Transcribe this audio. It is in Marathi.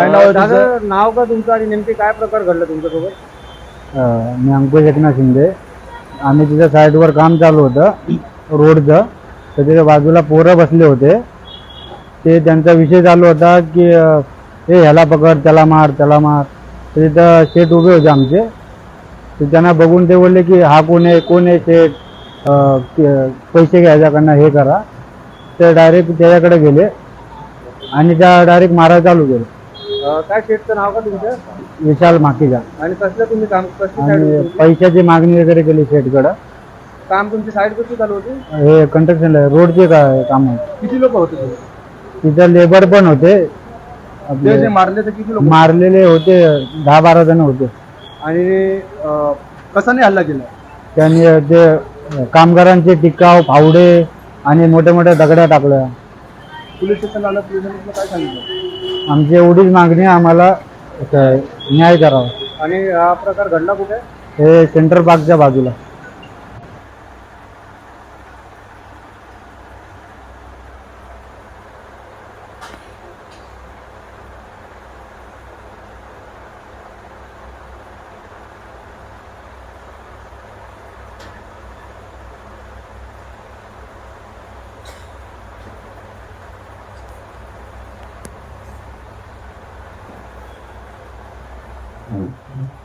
काय नाव आहे दादा तुझं? नाव का तुमचं आणि नेमके काय प्रकार घडलं तुमच्यासोबत? अं, मी अंकुश एकनाथ शिंदे. आम्ही तिथं साईडवर काम चालू होतं रोडचं. तर तिथे बाजूला पोरं बसले होते. ते त्यांचा विषय चालू होता की अं, हे ह्याला पकड त्याला मार त्याला मार. तर तिथं शेठ उभे होते आमचे. तर त्यांना बघून ते बोलले की हा कोण आहे? कोण आहे अं, क- पैसे घ्यायच्याकडनं हे करा. ते डायरेक्ट त्याच्याकडे गेले आणि त्या डायरेक्ट मारायला चालू केलं. अं, काय शेटचं नाव का तुमचं? विशाल माकीजा आणि कसलं तुम्ही काम कसली आणि साईड होती? पैशाची मागणी वगैरे केली शेठकडं काम तुमची साईड कशी चालू होती? हे कंस्ट्रक्शन रोडचे का काम आहे? किती लोक होते तुम्ही? तिथं लेबर पण होते. ते आपले जे मारले ते किती लोक मारलेले होते दहा बारा जण होते. आणि अं, कसाने हल्ला केला? त्यांनी ते कामगारांचे टिकाव फावडे आणि मोठ्या मोठ्या दगड्या टाकल्या. पोलीस स्टेशन आलं पोलिसांनी काय सांगितलं? आमची एवढीच मागणी आहे आम्हाला असं न्याय करावा. आणि हा प्रकार घडला कुठे? हे सेंट्रल पार्कच्या बाजूला. Mm-hmm.